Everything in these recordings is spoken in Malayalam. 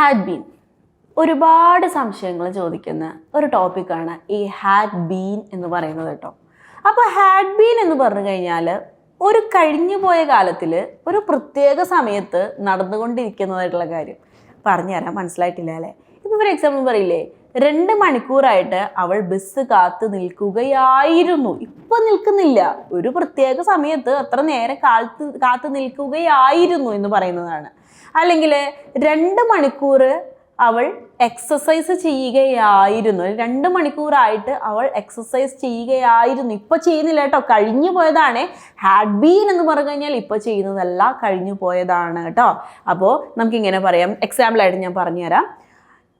ഹാഡ് ബീൻ ഒരുപാട് സംശയങ്ങൾ ചോദിക്കുന്ന ഒരു ടോപ്പിക്കാണ് ഈ ഹാഡ് ബീൻ എന്ന് പറയുന്നത് കേട്ടോ. അപ്പോൾ ഹാഡ് ബീൻ എന്ന് പറഞ്ഞു കഴിഞ്ഞാൽ ഒരു കഴിഞ്ഞു പോയ കാലത്തിൽ ഒരു പ്രത്യേക സമയത്ത് നടന്നുകൊണ്ടിരിക്കുന്നതായിട്ടുള്ള കാര്യം. പറഞ്ഞു തരാൻ മനസ്സിലായിട്ടില്ല അല്ലേ? ഇപ്പോൾ ഒരു എക്സാമ്പിൾ പറയില്ലേ രണ്ട് മണിക്കൂറായിട്ട് അവൾ ബസ് കാത്തു നിൽക്കുകയായിരുന്നു. ഇപ്പൊ നിൽക്കുന്നില്ല. ഒരു പ്രത്യേക സമയത്ത് അത്ര നേരെ കാത്ത് കാത്തു നിൽക്കുകയായിരുന്നു എന്ന് പറയുന്നതാണ്. അല്ലെങ്കിൽ രണ്ട് മണിക്കൂർ അവൾ എക്സസൈസ് ചെയ്യുകയായിരുന്നു. രണ്ട് മണിക്കൂറായിട്ട് അവൾ എക്സസൈസ് ചെയ്യുകയായിരുന്നു. ഇപ്പൊ ചെയ്യുന്നില്ല കേട്ടോ. കഴിഞ്ഞു പോയതാണ്. ഹാഡ് ബീൻ എന്ന് പറഞ്ഞു കഴിഞ്ഞാൽ ഇപ്പൊ ചെയ്യുന്നതല്ല കഴിഞ്ഞു പോയതാണ് കേട്ടോ. അപ്പോൾ നമുക്കിങ്ങനെ പറയാം. എക്സാമ്പിൾ ആയിട്ട് ഞാൻ പറഞ്ഞുതരാം.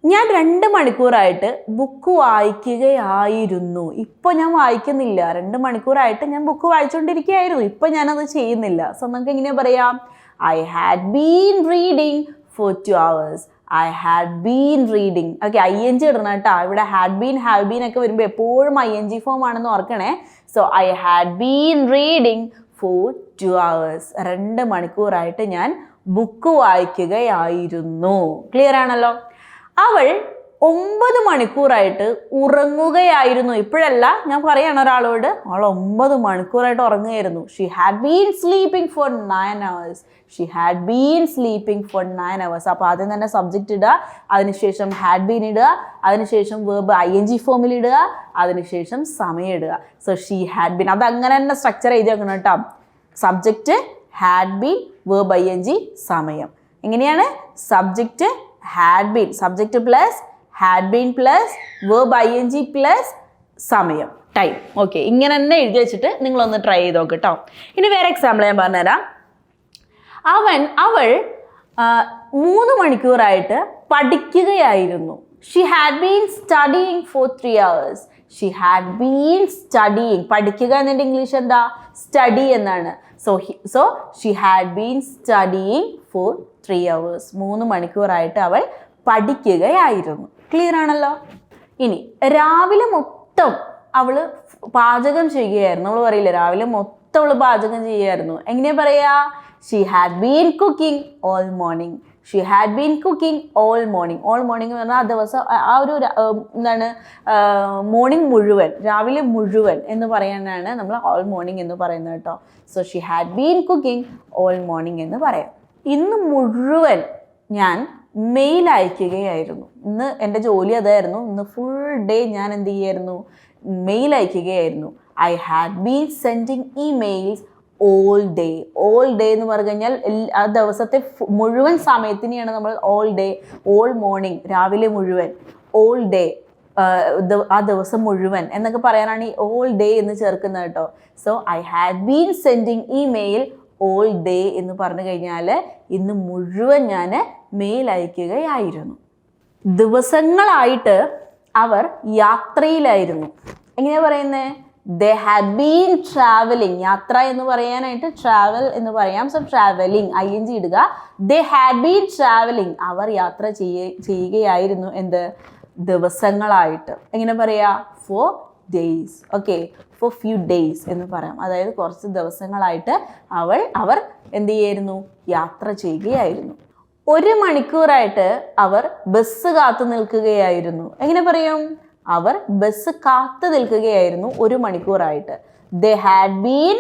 ഞാൻ രണ്ട് മണിക്കൂറായിട്ട് ബുക്ക് വായിക്കുകയായിരുന്നു. ഇപ്പോൾ ഞാൻ വായിക്കുന്നില്ല. രണ്ട് മണിക്കൂറായിട്ട് ഞാൻ ബുക്ക് വായിച്ചുകൊണ്ടിരിക്കുകയായിരുന്നു ഇപ്പോൾ ഞാനത് ചെയ്യുന്നില്ല. സോ നമുക്ക് എങ്ങനെ പറയാം? I had been reading for two hours I had been reading okay I N G ഇടണം കേട്ടോ. ഇവിടെ ഹാഡ് ബീൻ ഹാവ് ബീൻ ഒക്കെ വരുമ്പോൾ എപ്പോഴും ഐ എൻ ജി ഫോം ആണെന്ന് ഓർക്കണേ. So I had been reading for two hours രണ്ട് മണിക്കൂറായിട്ട് ഞാൻ ബുക്ക് വായിക്കുകയായിരുന്നു. ക്ലിയർ ആണല്ലോ? അവൾ ഒമ്പത് മണിക്കൂറായിട്ട് ഉറങ്ങുകയായിരുന്നു. ഇപ്പോഴല്ല ഞാൻ പറയാണ് ഒരാളോട് അവൾ ഒമ്പത് മണിക്കൂറായിട്ട് ഉറങ്ങുകയായിരുന്നു. She had been sleeping for nine hours she had been sleeping for nine hours അപ്പോൾ ആദ്യം തന്നെ സബ്ജക്റ്റ് ഇടുക അതിനുശേഷം ഹാഡ് ബീൻ ഇടുക അതിനുശേഷം വേർബ് ഐ എൻ ജി ഫോമിൽ ഇടുക അതിനുശേഷം സമയം ഇടുക. സോ ഷീ ഹാഡ് ബീൻ അത് അങ്ങനെ തന്നെ സ്ട്രക്ചർ എഴുതി വെക്കണം കേട്ടോ. Subject had been verb I N G സമയം. എങ്ങനെയാണ്? Subject had been subject plus had been plus verb I N G plus സമയം ടൈം ഓക്കെ ഇങ്ങനെ തന്നെ എഴുതി വെച്ചിട്ട് നിങ്ങളൊന്ന് ട്രൈ ചെയ്ത് നോക്ക് കേട്ടോ ഇനി വേറെ എക്സാമ്പിൾ ഞാൻ പറഞ്ഞുതരാം. അവൻ അവൾ മൂന്ന് മണിക്കൂറായിട്ട് പഠിക്കുകയായിരുന്നു. She had been studying for three hours she had been studying പഠിക്കുക എന്നതിന്റെ ഇംഗ്ലീഷ് എന്താ? സ്റ്റഡി എന്നാണ്. So so she had been studying for three hours മൂന്ന് മണിക്കൂറായിട്ട് അവൾ പഠിക്കുകയായിരുന്നു. ക്ലിയർ ആണല്ലോ? ഇനി രാവിലെ മൊത്തം അവൾ പാചകം ചെയ്യുകയായിരുന്നു. നമ്മൾ പറയില്ല രാവിലെ മൊത്തം അവൾ പാചകം ചെയ്യുകയായിരുന്നു. എങ്ങനെയാ പറയാ? She had been cooking all morning she had been cooking all morning all morning എന്ന് പറഞ്ഞാൽ ആ ദിവസം ആ ഒരു എന്താണ് മോർണിംഗ് മുഴുവൻ രാവിലെ മുഴുവൻ എന്ന് പറയാനാണ് നമ്മൾ ഓൾ മോർണിംഗ് എന്ന് പറയുന്നത് കേട്ടോ. So she had been cooking all morning എന്ന് പറയാം. ഇന്ന് മുഴുവൻ ഞാൻ മെയിൽ അയക്കുകയായിരുന്നു. ഇന്ന് എന്റെ ജോലി അതായിരുന്നു. ഇന്ന് ഫുൾ ഡേ ഞാൻ എന്ത് ചെയ്യായിരുന്നു? Mail അയക്കുകയായിരുന്നു. I had been sending emails all day all day എന്ന് പറഞ്ഞു കഴിഞ്ഞാൽ ആ ദിവസത്തെ മുഴുവൻ സമയത്തിനെയാണ് നമ്മൾ ഓൾ ഡേ ഓൾ മോർണിംഗ് രാവിലെ മുഴുവൻ ഓൾ ഡേ ആ ദിവസം മുഴുവൻ എന്നൊക്കെ പറയാനാണ് ഈ ഓൾ ഡേ എന്ന് ചേർക്കുന്നത് കേട്ടോ. So I had been sending email all day എന്ന് പറഞ്ഞു കഴിഞ്ഞാൽ ഇന്ന് മുഴുവൻ ഞാൻ മെയിൽ അയക്കുകയായിരുന്നു. ദിവസങ്ങളായിട്ട് അവർ യാത്രയിലായിരുന്നു. എങ്ങനെയാ പറയുന്നത് ദേ ഹാഡ് ബീൻ ട്രാവലിംഗ് യാത്ര എന്ന് പറയാനായിട്ട് ട്രാവൽ എന്ന് പറയാം. So travelling I N G ഇടുക. ദേ ഹാഡ് ബീൻ ട്രാവലിംഗ് അവർ യാത്ര ചെയ്യ ചെയ്യുകയായിരുന്നു എന്ത്? ദിവസങ്ങളായിട്ട്. എങ്ങനെ പറയാ? For days okay for few days എന്ന് പറയാം. അതായത് കുറച്ച് ദിവസങ്ങളായിട്ട് അവൾ അവർ എന്ത് ചെയ്യായിരുന്നു? യാത്ര ചെയ്യുകയായിരുന്നു. ഒരു മണിക്കൂറായിട്ട് അവർ ബസ് കാത്തു നിൽക്കുകയായിരുന്നു. എങ്ങനെ പറയും? അവർ ബസ് കാത്തു നിൽക്കുകയായിരുന്നു ഒരു മണിക്കൂറായിട്ട്. ദ ഹാഡ് ബീൻ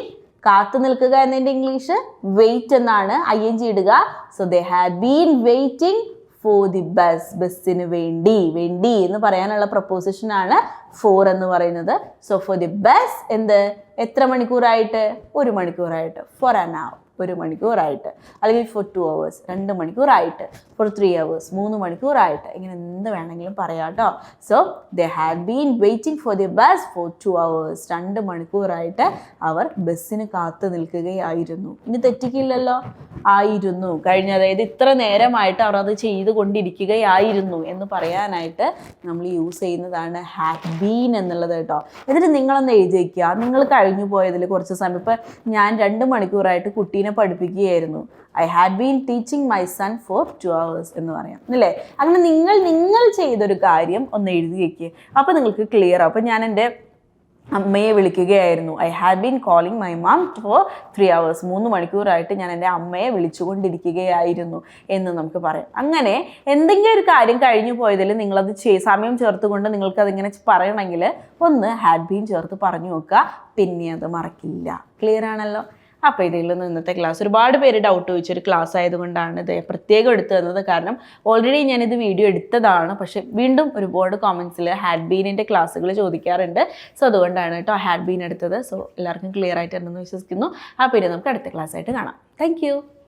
കാത്തു നിൽക്കുക എന്നതിന്റെ ഇംഗ്ലീഷ് വെയിറ്റ് എന്നാണ് ഐ എൻ ജി ഇടുക. So the had been waiting for the bus ബസ്സിന് വേണ്ടി വേണ്ടി എന്ന് പറയാനുള്ള പ്രപ്പോസിഷൻ ആണ് ഫോർ എന്ന് പറയുന്നത്. സോ ഫോർ ദി ബസ് എന്ത്? എത്ര മണിക്കൂറായിട്ട്? ഒരു മണിക്കൂറായിട്ട്. ഫോർ ആൻ അവർ ഒരു മണിക്കൂറായിട്ട്. അല്ലെങ്കിൽ ഫോർ ടു അവേഴ്സ് രണ്ട് മണിക്കൂറായിട്ട്. ഫോർ ത്രീ അവേഴ്സ് മൂന്ന് മണിക്കൂറായിട്ട്. ഇങ്ങനെ എന്ത് വേണമെങ്കിലും പറയാം കേട്ടോ. So they had been waiting for the bus for two hours രണ്ട് മണിക്കൂറായിട്ട് അവർ ബസ്സിന് കാത്തു നിൽക്കുകയായിരുന്നു. ഇനി തെറ്റിക്കില്ലല്ലോ? ആയിരുന്നു. കഴിഞ്ഞ അതായത് ഇത്ര നേരമായിട്ട് അവർ അത് ചെയ്തുകൊണ്ടിരിക്കുകയായിരുന്നു എന്ന് പറയാനായിട്ട് നമ്മൾ യൂസ് ചെയ്യുന്നതാണ് ഹാഡ് ബീൻ എന്നുള്ളത് കേട്ടോ. എന്നിട്ട് നിങ്ങളൊന്ന് എഴുതി വയ്ക്കുക നിങ്ങൾ കഴിഞ്ഞു പോയതിൽ കുറച്ച് സമയം. ഇപ്പം ഞാൻ രണ്ട് മണിക്കൂറായിട്ട് കുട്ടീനെ പഠിപ്പിക്കുകയായിരുന്നു. I had been teaching my son for two hours എന്ന് പറയാം. അല്ലേ? അങ്ങനെ നിങ്ങൾ നിങ്ങൾ ചെയ്തൊരു കാര്യം ഒന്ന് എഴുതി വയ്ക്കുക അപ്പോൾ നിങ്ങൾക്ക് ക്ലിയർ ആവും. അപ്പോൾ ഞാൻ എന്റെ അമ്മയെ വിളിക്കുകയായിരുന്നു. I have been calling my mom for three hours മൂന്ന് മണിക്കൂറായിട്ട് ഞാൻ എന്റെ അമ്മയെ വിളിച്ചുകൊണ്ടിരിക്കുകയായിരുന്നു എന്ന് നമുക്ക് പറയാം. അങ്ങനെ എന്തെങ്കിലും ഒരു കാര്യം കഴിഞ്ഞു പോയതിൽ നിങ്ങളത് ചെയ് സമയം ചേർത്തുകൊണ്ട് നിങ്ങൾക്ക് അതിങ്ങനെ പറയണമെങ്കിൽ ഒന്ന് ഹാഡ് ബീൻ ചേർത്ത് പറഞ്ഞു നോക്കുക. പിന്നെ അത് മറക്കില്ല. ക്ലിയർ ആണല്ലോ? അപ്പോൾ ഇതിൽ നിന്ന് ഇന്നത്തെ ക്ലാസ് ഒരുപാട് പേര് ഡൗട്ട് ചോദിച്ചൊരു ക്ലാസ് ആയതുകൊണ്ടാണ് ഇത് പ്രത്യേകം എടുത്തു തന്നത്. കാരണം ഓൾറെഡി ഞാനിത് വീഡിയോ എടുത്തതാണ്. പക്ഷേ വീണ്ടും ഒരുപാട് കോമൻസിൽ ഹാഡ് ബീനിന്റെ ക്ലാസ്സുകൾ ചോദിക്കാറുണ്ട്. സോ അതുകൊണ്ടാണ് കേട്ടോ ഹാഡ് ബീൻ എടുത്തത്. സോ എല്ലാവർക്കും ക്ലിയർ ആയിട്ടുണ്ടെന്ന് വിശ്വസിക്കുന്നു. അപ്പോൾ ഇനി നമുക്ക് അടുത്ത ക്ലാസ് ആയിട്ട് കാണാം. താങ്ക്